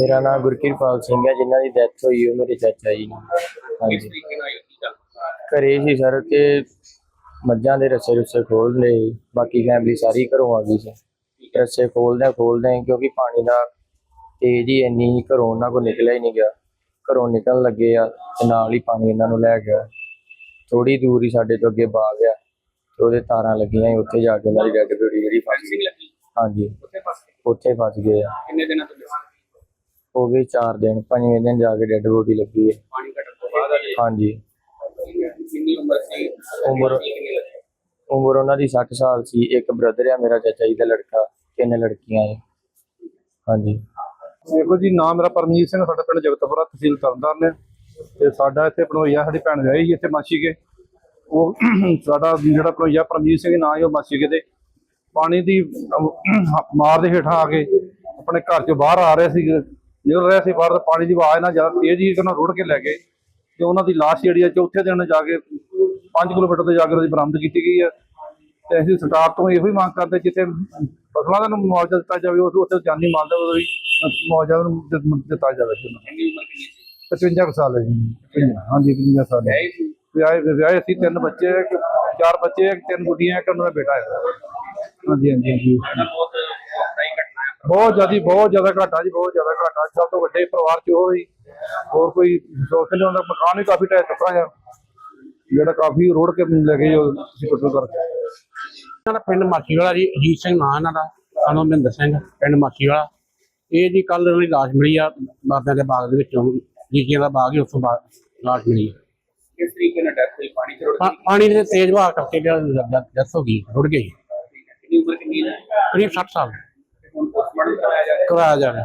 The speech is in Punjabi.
ਮੇਰਾ ਨਾਮ ਗੁਰਕਿਰਪਾਲ ਸਿੰਘ ਹੈ ਜਿਨ੍ਹਾਂ ਦੀ ਡੈਥ ਹੋਈ ਉਹ ਮੇਰੇ ਚਾਚਾ ਜੀ ਨੇ ਕਿਸ ਹਾਂਜੀ ਤਰੀਕੇ ਨਾਲ ਕੀ ਗੱਲ? ਘਰੇ ਸੀ ਸਰ ਤੇ ਮੱਝਾਂ ਦੇ ਰੱਸੇ ਰੁੱਸੇ ਖੋਲ ਲਏ ਬਾਕੀ ਫੈਮਿਲੀ ਸਾਰੀ ਘਰੋਂ ਆ ਗਈ ਸੀ। ਰੱਸੇ ਖੋਲਦੇ ਖੋਲਦੇ ਕਿਉਂਕਿ ਪਾਣੀ ਦਾ ਤੇਜ਼ ਹੀ ਇੰਨੀ ਸੀ, ਘਰੋਂ ਉਹਨਾਂ ਕੋਲ ਨਿਕਲਿਆ ਹੀ ਨਹੀਂ ਗਿਆ। ਘਰੋਂ ਨਿਕਲਣ ਲੱਗੇ ਆ ਤੇ ਨਾਲ ਹੀ ਪਾਣੀ ਇਹਨਾਂ ਨੂੰ ਲੈ ਗਿਆ। ਥੋੜੀ ਦੂਰ ਹੀ ਸਾਡੇ ਤੋਂ ਅੱਗੇ ਬਾਗ ਆ ਤੇ ਉਹਦੇ ਤਾਰਾਂ ਲੱਗੀਆਂ ਸੀ, ਉੱਥੇ ਜਾ ਕੇ ਉਹਨਾਂ ਦੀ ਡੈਡ ਬੋਡੀ ਜਿਹੜੀ ਫਸ ਗਈ। ਲੱਗੀ? ਹਾਂਜੀ। ਉੱਥੇ ਫਸ ਗਏ ਉੱਥੇ ਫਸ ਗਏ ਆ। ਕਿੰਨੇ ਦਿਨਾਂ? ਹੋ ਗਏ 4 ਦਿਨ ਪੰਜਵੇਂ ਦਿਨ ਜਾ ਕੇ ਡੈਡ ਬੋਡੀ ਲੱਗੀ ਹੈ। ਪਾਣੀ ਘਟਣ ਤੋਂ ਬਾਅਦ ਅਜੇ ਹਾਂਜੀ। ਕਿੰਨੀ ਉਮਰ ਸੀ? ਉਮਰ- ਉਹਨਾਂ ਦੀ 60 ਸਾਲ ਸੀ। ਇੱਕ ਬ੍ਰਦਰ ਆ ਮੇਰਾ ਚਾਚਾ ਜੀ ਦਾ ਲੜਕਾ ਤਿੰਨ ਲੜਕੀਆਂ ਹੈ ਹਾਂਜੀ। ਦੇਖੋ ਜੀ ਨਾਮ ਮੇਰਾ ਪਰਮਜੀਤ ਸਿੰਘ ਸਾਡਾ ਪਿੰਡ ਜਗਤਪੁਰਾ ਤਹਿਸੀਲ ਤਰਨਤਾਰਨ ਹੈ। ਤੇ ਸਾਡਾ ਇੱਥੇ ਪਣੋਈਆ ਸਾਡੀ ਭੈਣ ਵਿਆਹੀ ਇੱਥੇ ਮਾਛੀਕੇ ਉਹ ਸਾਡਾ ਜਿਹੜਾ ਪਣੋਈਆ ਪਰਮਜੀਤ ਸਿੰਘ ਨਾਂ ਹੈ ਉਹ ਮਾਛੀਕੇ ਦੇ। ਪਾਣੀ ਦੀ ਮਾਰ ਦੇ ਹੇਠਾਂ ਆ ਕੇ ਆਪਣੇ ਘਰ ਚੋਂ ਬਾਹਰ ਆ ਰਹੇ ਸੀ ਨਿਕਲ ਰਹੇ ਸੀ ਬਾਹਰ ਤਾਂ ਪਾਣੀ ਦੀ ਆਵਾਜ਼ ਨਾਲ ਜ਼ਿਆਦਾ ਤੇਜ਼ ਹੀ ਉਹਨਾਂ ਰੁੜ ਕੇ ਲੈ ਗਏ ਤੇ ਉਹਨਾਂ ਦੀ ਲਾਸ਼ ਜਿਹੜੀ ਹੈ ਚੌਥੇ ਦਿਨ ਜਾ ਕੇ 5 ਕਿਲੋਮੀਟਰ ਤੇ ਜਾ ਕੇ ਉਹਦੀ ਬਰਾਮਦ ਕੀਤੀ ਗਈ ਹੈ। ਤੇ ਅਸੀਂ ਸਰਕਾਰ ਤੋਂ ਇਹੋ ਹੀ ਮੰਗ ਕਰਦੇ ਜਿੱਥੇ ਫਸਲਾਂ ਦਾ ਮੁਆਵਜ਼ਾ ਦਿੱਤਾ ਜਾਵੇ ਉਸ ਉੱਥੇ ਜਾਨੀ ਮਾਲ ਦਾ ਵੀ ਮੁਆਵਜ਼ਾ ਦਿੱਤ- ਜਾਵੇ। ਜੀ ਉਹਨਾਂ। ਕਿੰਨੀ ਉਮਰ ਕਿੰਨੀ ਸੀ? 55 ਕੁ ਸਾਲ ਹੈ ਜੀ। 55, ਹਾਂਜੀ 55 ਸਾਲ ਹੈ। ਵਿਆਹੇ ਸੀ? ਵਿਆਹੇ ਅਸੀਂ ਤਿੰਨ ਬੱਚੇ ਚਾਰ ਬੱਚੇ ਤਿੰਨ ਗੁੱਡੀਆਂ ਇੱਕ ਉਹਨਾਂ ਦਾ ਬੇਟਾ ਹੈ। ਹਾਂਜੀ ਹਾਂਜੀ ਹਾਂਜੀ ਸਾਡਾ ਬਹੁਤ ਸਹੀ ਘਟਨਾ ਹੈ ਬਹੁਤ ਜ਼ਿਆਦਾ ਬਹੁਤ ਜ਼ਿਆਦਾ ਘਾਟਾ ਜੀ ਬਹੁਤ ਜ਼ਿਆਦਾ ਘਾਟਾ। ਸਭ ਤੋਂ ਵੱਡੇ ਪਰਿਵਾਰ ਚ ਉਹ। ਹੀ ਹੋਰ ਕੋਈ ਸੋਚ ਨਹੀਂ ਹੁੰਦਾ ਮਕਾਨ ਵੀ ਕਾਫੀ ਢਹਿ ਚੁੱਕਾ ਹੈ ਜਿਹੜਾ ਕਾਫੀ ਰੋੜ ਕੇ ਲੈ ਗਏ ਉਹ ਟੁੱਟ ਕਰਕੇ ਇਹਨਾਂ ਦਾ ਪਿੰਡ ਮਾਖੀ ਵਾਲਾ ਜੀ ਅਜੀਤ ਸਿੰਘ ਨਾਂ ਇਹਨਾਂ ਦਾ ਸਾਨੂੰ ਮਹਿੰਦਰ ਸਿੰਘ ਪਿੰਡ ਮਾਖੀ ਵਾਲਾ ਇਹ ਜੀ ਕੱਲ ਉਹਨਾਂ ਦੀ ਲਾਸ਼ ਮਿਲੀ ਆ ਬਾਬਿਆਂ ਦੇ ਬਾਗ ਦੇ ਵਿੱਚੋਂ। ਜੀਜੀਆਂ ਦਾ ਬਾਗ ਹੀ ਉੱਥੋਂ ਲਾਸ਼ ਮਿਲੀ ਆ। ਕਿਸ ਤਰੀਕੇ ਨਾਲ ਡੈਥ ਹੋਈ? ਪਾਣੀ ਰੁੜ ਪਾ- ਗਈ ਪਾਣੀ ਦੇ ਤੇਜ਼ ਵਹਾਅ ਕਰਕੇ ਡੈਥ ਹੋ ਗਈ ਰੁੜ ਗਈ। ਕਿੰਨੀ ਉਮਰ ਕਿੰਨੀ ਹੈ? ਕਰੀਬ 60 ਸਾਲ ਹੁਣ ਪੋਸਟਮਾਰਟਮ ਕਰਾਇਆ ਜਾ ਰਿਹਾ ਕਰਵਾਇਆ ਜਾ